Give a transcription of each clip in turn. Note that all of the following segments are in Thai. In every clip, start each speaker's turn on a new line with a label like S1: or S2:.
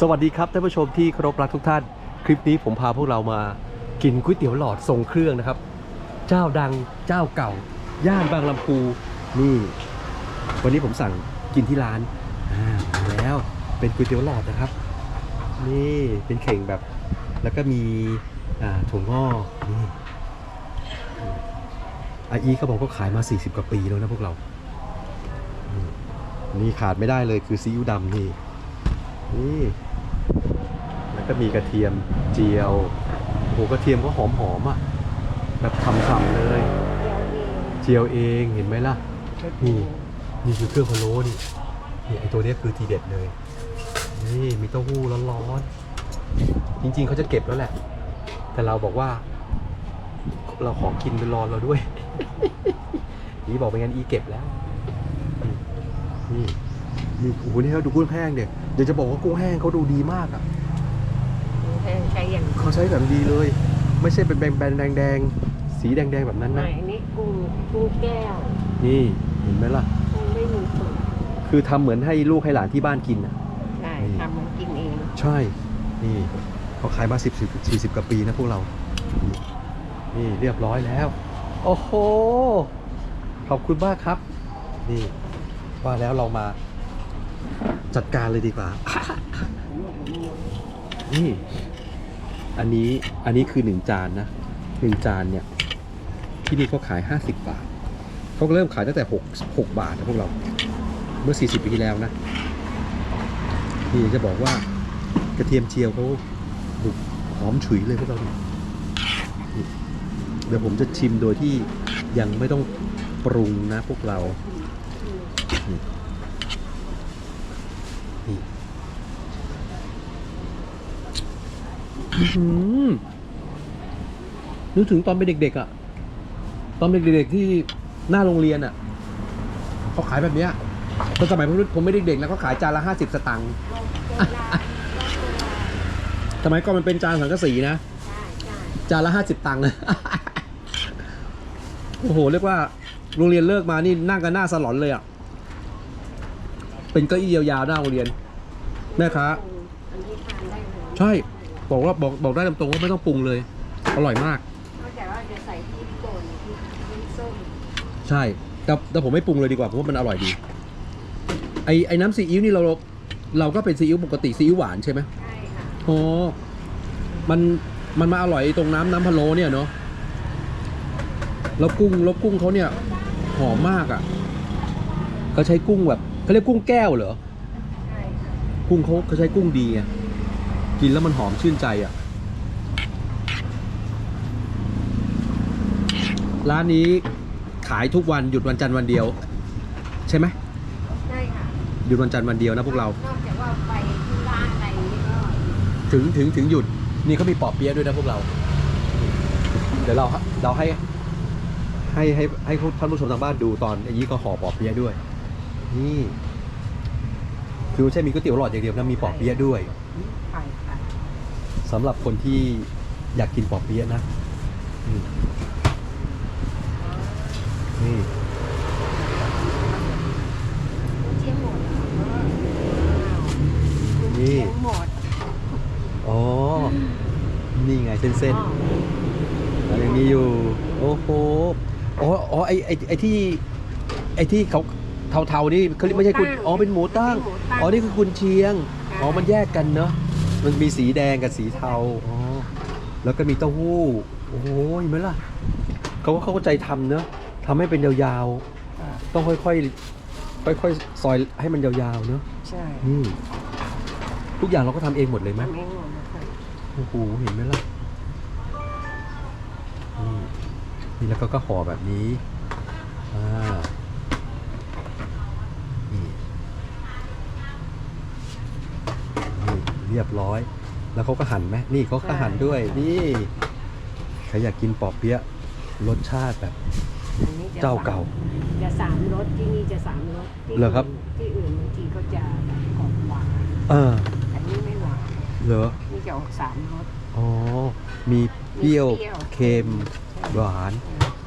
S1: สวัสดีครับท่านผู้ชมที่เคารพรักทุกท่าน คลิปนี้ผมพาพวกเรามากินก๋วยเตี๋ยวหลอดทรงเครื่องนะครับ เจ้าดังเจ้าเก่า ย่านบางลำพูนี่วันนี้ผมสั่งกินที่ร้านอ่ามาแล้วเป็นก๋วยเตี๋ยวหลอดนะครับ นี่เป็นเข่งแบบ แล้วก็มีอ่าถั่วงอกนี่อาอีเขาบอกว่าขายมา 40 กว่าปีแล้วนะพวกเรา นี่ขาดไม่ได้เลยคือซีอิ๊วดำนี่ นี่แล้วก็มีกระเทียมเจียวโอ้โหกระเทียมก็หอมหอมอะแบบฉ่ำๆเลย เจียวเองเห็นไหมล่ะนี่นี่คือเครื่องพะโล้นี่นี่ไอตัวเนี้ยคือทีเด็ดเลย นี่มีเต้าหู้ร้อนๆจริงๆเขาจะเก็บแล้วแหละ แต่เราบอกว่า เราขอกินเป็นรอนเราด้วยอีบอกไปงั้นอีเก็บแล้วนี่ นี่โอ้โหนี่เขาดูกุ้งแห้งเด็กเดี๋ยวจะบอกว่ากุ้งแห้งเขาดูดีมากอะ
S2: ใช้อย่าง
S1: เขาใช้แบบดีเลย ไม่ใช่เป็นแบนๆแดงๆสีแดงๆแบบนั้น
S2: ไหน
S1: นะ
S2: นี่กุ้งกุ้งแก้ว
S1: นี่เห็นไหมล่ะ
S2: กุ้งไม่มีเปลือก
S1: คือทำเหมือนให้ลูกให้หลานที่บ้านกินอะ
S2: ใช่
S1: นี่
S2: ทำมันกินเอง
S1: ใช่นี่เขาขายมาสิบสิบสี่สิบกว่าปีนะพวกเรา นี่เรียบร้อยแล้ว โอ้โห ขอบคุณมากครับ นี่ว่าแล้วเรามา จัดการเลยดีกว่า นี่ อันนี้ อันนี้คือหนึ่งจานนะหนึ่งจานเนี่ย ที่นี่เขาขายห้าสิบบาท เขาเริ่มขายตั้งแต่หกหกบาทนะพวกเรา เมื่อสี่สิบปีที่แล้วนะ นี่จะบอกว่ากระเทียมเจียวเขาดุหอมฉุยเลยพวกเราดูเดี๋ยวผมจะชิมโดยที่ยังไม่ต้องปรุงนะพวกเรา นี่นี่อื้อหือ นึกถึงตอนเป็นเด็กๆอะ่ะ ตอนเป็นเด็กๆที่หน้าโรงเรียนอะ่ะเขาขายแบบเนี้ยตอนสมัยผมผมไม่เด็กๆแล้วเขาขายจานละห้าสิบสตังค์สมัยก่อนมันเป็นจานสังกะสีนะ
S2: ใช่ใช่
S1: จานละห้าสิบตังค์นะโอ้โห เรียกว่าโรงเรียนเลิกมานี่นั่งกันหน้าสลอนเลยอะ เป็นเก้าอี้ยาวๆหน้าโรงเรียน แม่ค้า
S2: อันนี้ทานได้เลย
S1: ใช่ บอกว่าบอกบอกได้ตรงๆว่าไม่ต้องปรุงเลย อร่อยมาก
S2: นอกจากว่าจะใส่พริกป่นพริกพริกส้ม
S1: ใช่ แต่แต่ผมไม่ปรุงเลยดีกว่า เพราะว่ามันอร่อยดี ไอไอน้ำซีอิ๊วนี่เราเราก็เป็นซีอิ๊วปกติซีอิ๊วหวานใช่ไหม
S2: ใช่ค่ะ
S1: โอ้มันมันมาอร่อยตรงน้ำน้ำพะโล้เนี่ยเนาะ แล้วกุ้งแล้วกุ้งเขาเนี่ย หอมมากอะ่ะเขาใช้กุ้งแบบเขาเรียกกุ้งแก้วเหรอ
S2: ใช่ค่ะ
S1: กุ้งเขาเขาใช้กุ้งดีไง กินแล้วมันหอมชื่นใจอะ่ะ ร้านนี้ขายทุกวันหยุดวันจันทร์วันเดียว ใช่ไหม
S2: ใช่ค่ะ
S1: หยุดวันจันทร์วันเดียวนะพวกเรา
S2: นอกจากว่าไปที่ร้านอะไรนี่ก็
S1: ถึงถึงถึงหยุดนี่เขามีปอบเปี๊ยะด้วยนะพวกเรา เดี๋ยวเราเราให้ ให้ให้ให้ท่านผู้ชมทางบ้านดูตอนไอ้ยี่ก็ห่อปอบเปี๊ยะด้วย นี่ คือไม่ใช่มีก๋วยเตี๋ยวหลอดอย่างเดียวนะมีปอบเปี๊ยะด้วย
S2: ไข่ค่ะ
S1: สำหรับคนที่อยากกินปอบเปี๊ยะนะอืมนี่
S2: เชียงหมดเหรอ
S1: นี่
S2: เชียงหมด
S1: อ๋อนี่ไงเส้นเส้นๆแล้วยังมีอยู่ โอ้โหอ๋ออ๋อไอไอไอที่ ไอที่เขาเทาๆนี่เขาเรียกไม่ใช่คุณอ๋อเป็นหมูตั้งอ๋อ นี่คือคุณเชียง อ๋อ มันแยกกันเนาะ มันมีสีแดงกับสีเทาอ๋อแล้วก็มีเต้าหู้ โอ้โหเห็นไหมล่ะเขาก็เข้าใจทำเนอะทำให้เป็นยาวๆ ต้องค่อยๆ ค่อยๆ ซอยให้มันยาวๆ เนอะ
S2: ใช่
S1: นี่ทุกอย่างเราก็ทำเองหมดเลยไหม
S2: ทำเองหมดนะคะ
S1: โอ้โห เห็นไหมล่ะนี่นี่แล้วก็ก็ห่อแบบนี้ อ่า นี่นี่ เรียบร้อย แล้วเขาก็หั่นไหมนี่เขาก็หั่นด้วย นี่ใครอยากกินปอบเปี๊ยะรสชาติแบบ
S2: อันนี้จะ
S1: เจ้าเก่า
S2: จะสามรสที่นี่จะสามรสที่
S1: เหรอครับ
S2: ที่อื่นบางทีก็จะออกหวาน
S1: เออ
S2: อันนี้ไม่หวาน
S1: เหรอ
S2: นี่จะออกสามรส
S1: อ๋อมีเปรี้ยว
S2: มีเปรี้ยว
S1: เค็ม
S2: ใช่
S1: หวาน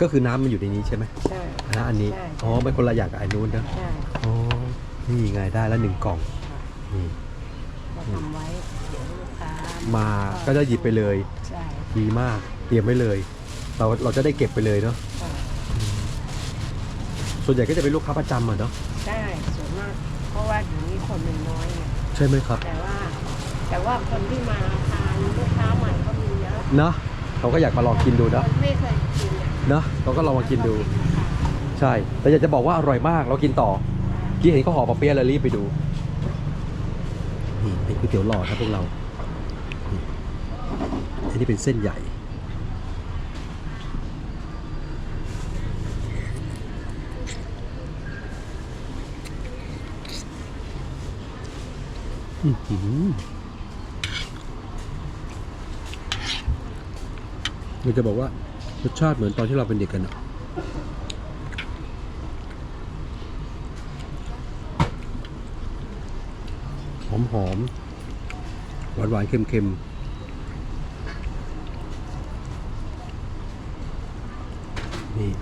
S1: ก็คือน้ำมันอยู่ในนี้ใช่ไหม
S2: ใช่
S1: แล้วอันนี้
S2: ใช่
S1: อ๋อเป็นคนละอย่างกับอันนู้นนะ
S2: ใช่
S1: อ๋อนี่ไงได้แล้วหนึ่งกล่องนี่
S2: ก็เราทำไว้เดี๋ยวลูกค้า
S1: มา
S2: มา
S1: ก็จะหยิบไปเลย
S2: ใช่
S1: ดีมากเตรียมไว้เลย เราเราจะได้เก็บไปเลยเนาะ
S2: ค่ะ
S1: ส่วนใหญ่ก็จะเป็นลูกค้าประจำอะเนาะ
S2: ใช่ส่วนมาก เพราะว่าเดี๋ยวนี้คนมันน้อยไง
S1: ใช่ไหมครับ
S2: แต่ว่า แต่ว่าคนที่มาทานลูกค้าใหม่ก็มีเยอะ
S1: เนาะเขาก็อยากมาลองกินดู
S2: ค
S1: เนาะ
S2: นไม่เคยกินอะ
S1: เนาะเขาก็ลองมากินดู
S2: แล้วเป็นราคา
S1: ใช่ แต่อยากจะบอกว่าอร่อยมาก เรากินต่อกี้เห็นเขาห่อปะเปี๊ยะแล้วรีบไปดู นี่เป็นก๋วยเตี๋ยวหลอดครับพวกเรานี่ อันนี้เป็นเส้นใหญ่ อื้อหือเราจะบอกว่ารสชาติเหมือนตอนที่เราเป็นเด็กกันอะหอมหอมหวานหวานเค็มเค็มนี่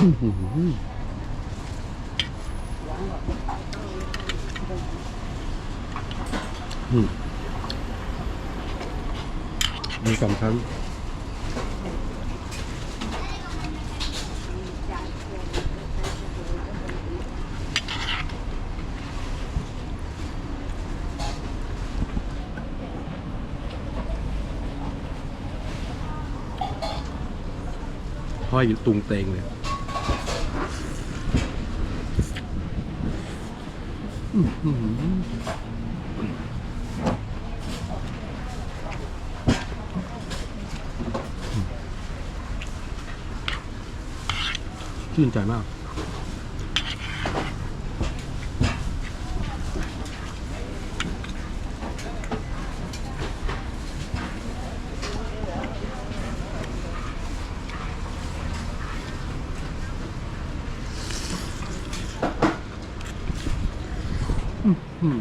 S1: อื้อหืออื มีสองครั้งห้อยตุงเตงเลยอื้อหือ ชื่นใจมาก อืม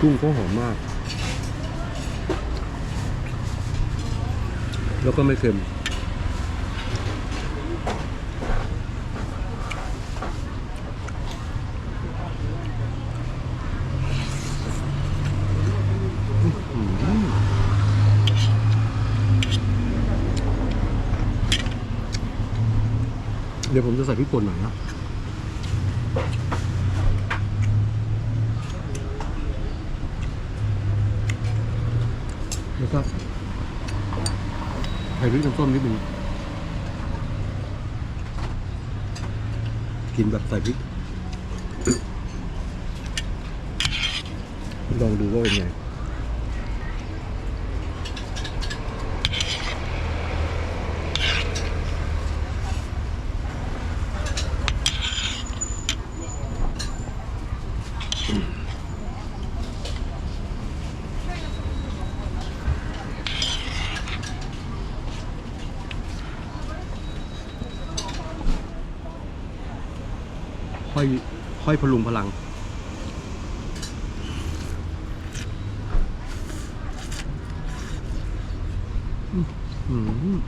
S1: กุ้งก็หอมมาก แล้วก็ไม่เค็มเดี๋ยวผมจะใส่พริกป่นหน่อยนะ แล้วก็ ใส่พริกน้ำส้มนิดนึงกินแบบใส่พริกลองดูว่าเป็นไง ค่อยค่อยพลุงพลัง อืม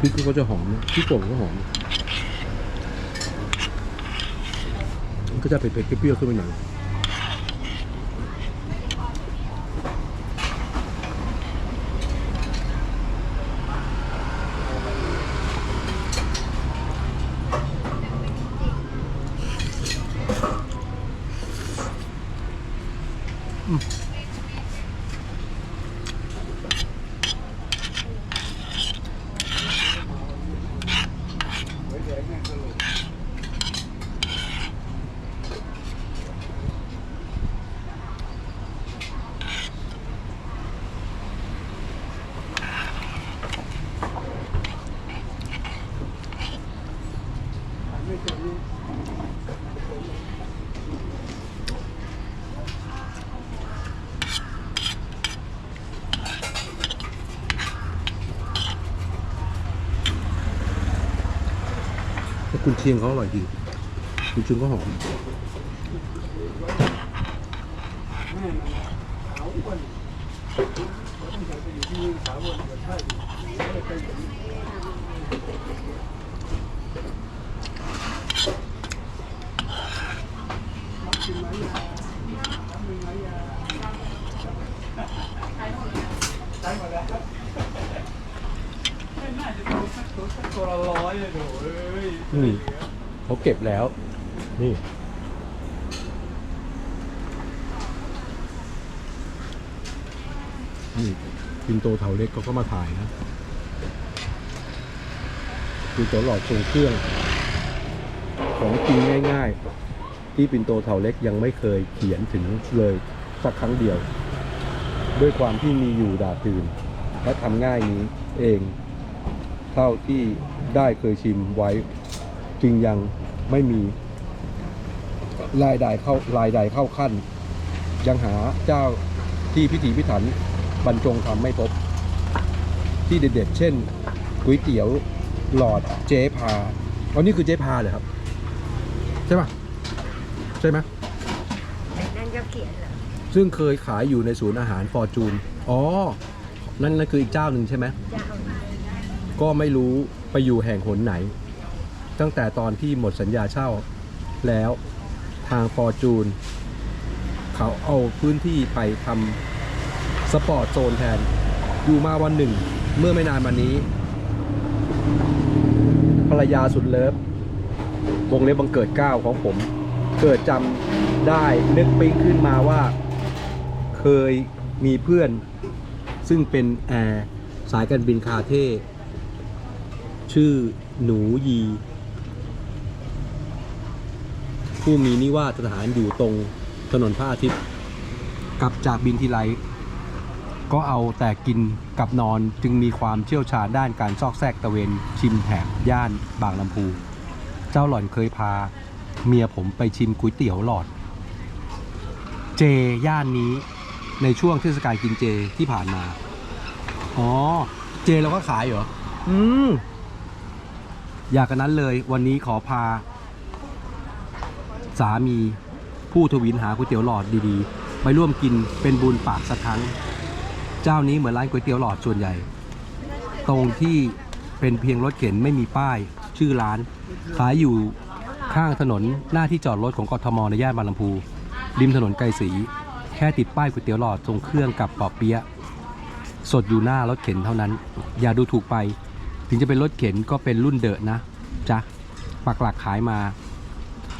S1: พริกก็จะหอมพริกป่นก็หอม มันก็จะเผ็ดๆเปรี้ยวๆขึ้นไปหน่อย แต่กุนเชียงเขาอร่อยจริงกุนเชียงก็หอม
S3: ตัวละร้อยเลยโถเอ้ย
S1: อืม เก็บแล้ว นี่ นี่ปินโตเถาเล็กเขาก็มาถ่ายนะคือตัวหลอดทรงเครื่อง ของจริงง่ายๆ ที่ปินโตเถาเล็กยังไม่เคยเขียนถึงเลยสักครั้งเดียว ด้วยความที่มีอยู่ดาตื่น และทำง่ายนี้เอง เท่าที่ได้เคยชิมไว้จึงยัง ไม่มีรายใดเข้ารายใดเข้าขั้น ยังหาเจ้าที่พิถีพิถันบรรจงทำไม่พบ ที่เด็ดๆเช่นก๋วยเตี๋ยวหลอดเจ๊พาอันนี้คือเจ๊พาเลยครับ ใช่ปะใช่ไหม
S2: นั่นก็เขียนเหรอ
S1: ซึ่งเคยขายอยู่ในศูนย์อาหารฟอร์จูนอ๋อ นั่นนั่นคืออีกเจ้าหนึ่งใช่ไหม
S2: เจ้า
S1: ก็ไม่รู้ไปอยู่แห่งหนไหน ตั้งแต่ตอนที่หมดสัญญาเช่าแล้วทางฟอร์จูนเขาเอาพื้นที่ไปทำสปอร์ตโซนแทน อยู่มาวันหนึ่ง เมื่อไม่นานมานี้ ภรรยาสุดเลิฟวงเล็บบังเกิดเก้าของผม เกิดจำได้นึกปิ๊งขึ้นมาว่า เคยมีเพื่อน ซึ่งเป็นแอร์สายการบินคาเท่ชื่อหนูยี ผู้มีนิวาสถานอยู่ตรงถนนพระอาทิตย์กลับจากบินทีไรก็เอาแต่กินกับนอนจึงมีความเชี่ยวชาญด้านการซอกแซกตะเวนชิมแถบย่านบางลำพู เจ้าหล่อนเคยพา เมียผมไปชิมก๋วยเตี๋ยวหลอด เจย่านนี้ในช่วงเทศกาลกินเจที่ผ่านมา อ๋อ เจเราก็ขายเหรอ อืม อยากกันนั้นเลยวันนี้ขอพา สามีผู้ทวินหาก๋วยเตี๋ยวหลอดดีๆ ไปร่วมกินเป็นบุญปากสักครั้ง เจ้านี้เหมือนร้านก๋วยเตี๋ยวหลอดส่วนใหญ่ ตรงที่เป็นเพียงรถเข็นไม่มีป้าย ชื่อร้าน ขายอยู่ข้างถนนหน้าที่จอดรถของกทมในย่านบางลำพูริมถนนไกรศรีแค่ติดป้ายก๋วยเตี๋ยวหลอดทรงเครื่องกับปอเปี๊ยะสดอยู่หน้ารถเข็นเท่านั้น อย่าดูถูกไป ถึงจะเป็นรถเข็นก็เป็นรุ่นเดอะนะจ๊ะปักหลักขายมา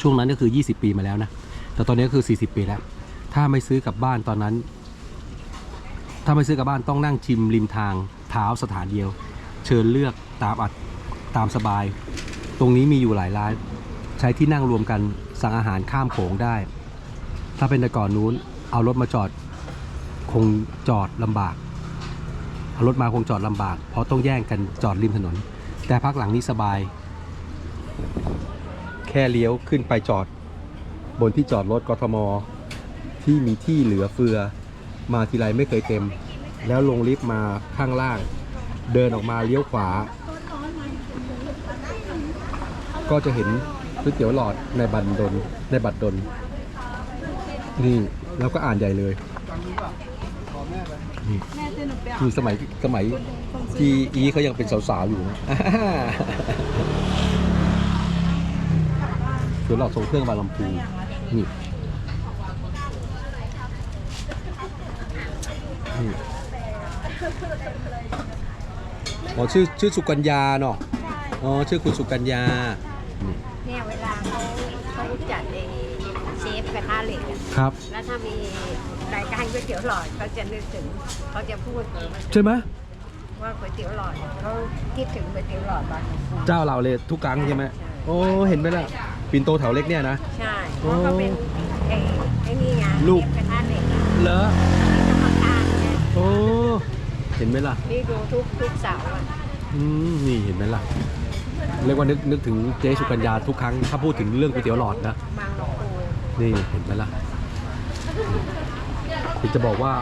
S1: ช่วงนั้นก็คือ 20 ปีมาแล้วนะ แต่ตอนนี้ก็คือ 40 ปีแล้ว ถ้าไม่ซื้อกลับบ้านตอนนั้น ถ้าไม่ซื้อกลับบ้านต้องนั่งชิมริมทางเท้าสถานเดียว เชิญเลือกตามอัดตามสบาย ตรงนี้มีอยู่หลายร้าน ใช้ที่นั่งรวมกันสั่งอาหารข้ามโขงได้ ถ้าเป็นแต่ก่อนนู้นเอารถมาจอดคงจอดลำบากเอารถมาคงจอดลำบาก เพราะต้องแย่งกันจอดริมถนน แต่พักหลังนี้สบาย ค่เลี้ยวขึ้นไปจอด บนที่จอดรถกทม ที่มีที่เหลือเฟือ มาทีไรไม่เคยเต็ม แล้วลงลิฟต์มาข้างล่าง เดินออกมาเลี้ยวขวา ก็จะเห็นก๋วยเตี๋ยวหลอดในบัตรดลในบัตรดลนี่แล้วก็อ่านใหญ่เลยนี่คือสมัยสมัยที่อีเขายังเป็นสาวๆอยู่นะ เดี๋ยวเราส่งเครื่องมาลำพูนี่นี่อ๋อชื่อชื่อสุกัญญาเนาะอ๋อชื่อคุณสุกัญญานี่
S2: เนี่ยเวลาเขาเขาจัดเอเชฟกระทะเหล็กอะ
S1: ครับ
S2: แล้วถ้ามีรายการก๋วยเตี๋ยวหลอดเขาจะนึกถึงเขาจะพูด
S1: ใช่ไหม
S2: ว่าก๋วยเตี๋ยวหลอดเขาคิดถึงก๋วยเตี๋ยวหลอดบางลำพู
S1: เจ้าเราเลยทุกครั้งใช่ไหม
S2: ใช่
S1: โอ้เห็นไหมล่ะ ปินโตแถวเล็กเนี่ยนะ
S2: ใช่เพราะเขาเป็นไอ้ไอ้นี่ไง
S1: ลูก
S2: เชฟกระทะเหล็กอะ
S1: เหรอ
S2: กรรมการไง
S1: โอ้เห็นไหมล่ะ
S2: นี่ดูทุกทุกเสาร์อะ
S1: อืมนี่เห็นไหมล่ะ เรียกว่านึกนึกถึงเจ๊สุกัญญาทุกครั้ง ถ้าพูดถึงเรื่องก๋วยเตี๋ยวหลอดนะ
S2: บางลำพู
S1: นี่เห็นไหมล่ะที่จะบอกว่า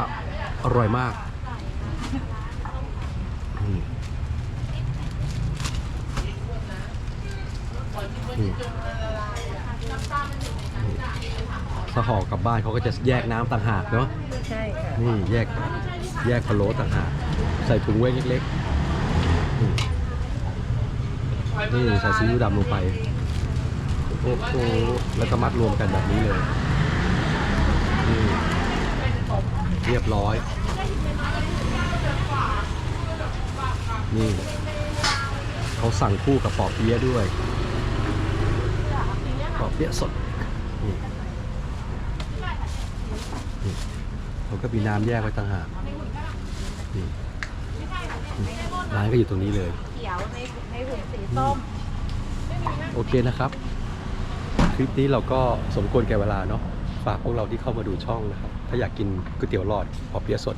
S1: อร่อยมากอืมนี่ ถ้าห่อกลับบ้านเขาก็จะแยกน้ำต่างหากเนาะ
S2: ใช่ค่ะ
S1: นี่แยกแยกพะโล้ต่างหากใส่ถุงไว้เล็กๆนี่นี่ใส่ซีอิ๊วดำลงไปโอ้โหแล้วก็มัดรวมกันแบบนี้เลยนี่เรียบร้อย นี่เขาสั่งคู่กับปอเปี๊ยะด้วยปอเปี๊ยะสดนี่นี่ เขาก็มีน้ำแยกไว้ต่างหากนี่นี่ร้านก็อยู่ตรงนี้เลย
S2: เขียวในในหุ่นสีส้ม
S1: โอเคนะครับ คลิปนี้เราก็สมควรแก่เวลาเนาะฝากพวกเราที่เข้ามาดูช่องนะครับ ถ้าอยากกินก๋วยเตี๋ยวหลอดพอเปี๊ยะสด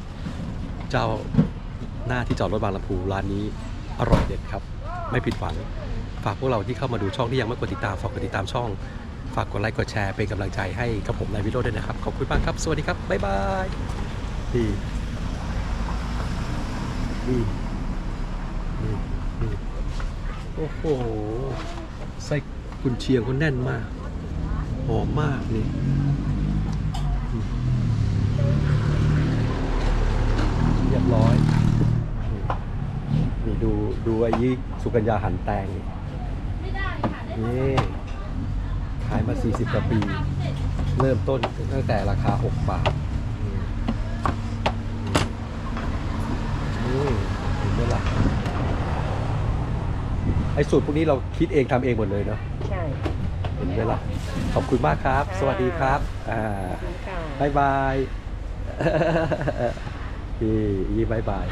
S1: เจ้าหน้าที่จอดรถบางลำพูร้านนี้อร่อยเด็ดครับ ไม่ผิดหวัง ฝากพวกเราที่เข้ามาดูช่องที่ยังไม่กดติดตามฝากกดติดตามช่อง ฝากกดไลค์กดแชร์เป็นกำลังใจให้กับผมในวิดีโอด้วยนะครับ ขอบคุณมากครับ สวัสดีครับ บ๊ายบายนี่นี่นี่นี่โอ้โหไส้กุนเชียงเขาแน่นมาก หอมมากนี่อืมเรียบร้อยนี่นี่ดูดูไอ้ยี่สุกัญญาหันแตงนี่นี่ ขายมา 40 กว่าปี เริ่มต้นตั้งแต่ราคา 6 บาทอืมอืมเห็นไหมล่ะไอ้สูตรพวกนี้เราคิดเองทำเองหมดเลยเนาะ
S2: ใช่
S1: เห็นไหมล่ะขอบคุณมากครับ สวัสดีครับอ่า
S2: ค่ะ
S1: บายบาย พี่ยี่บายบาย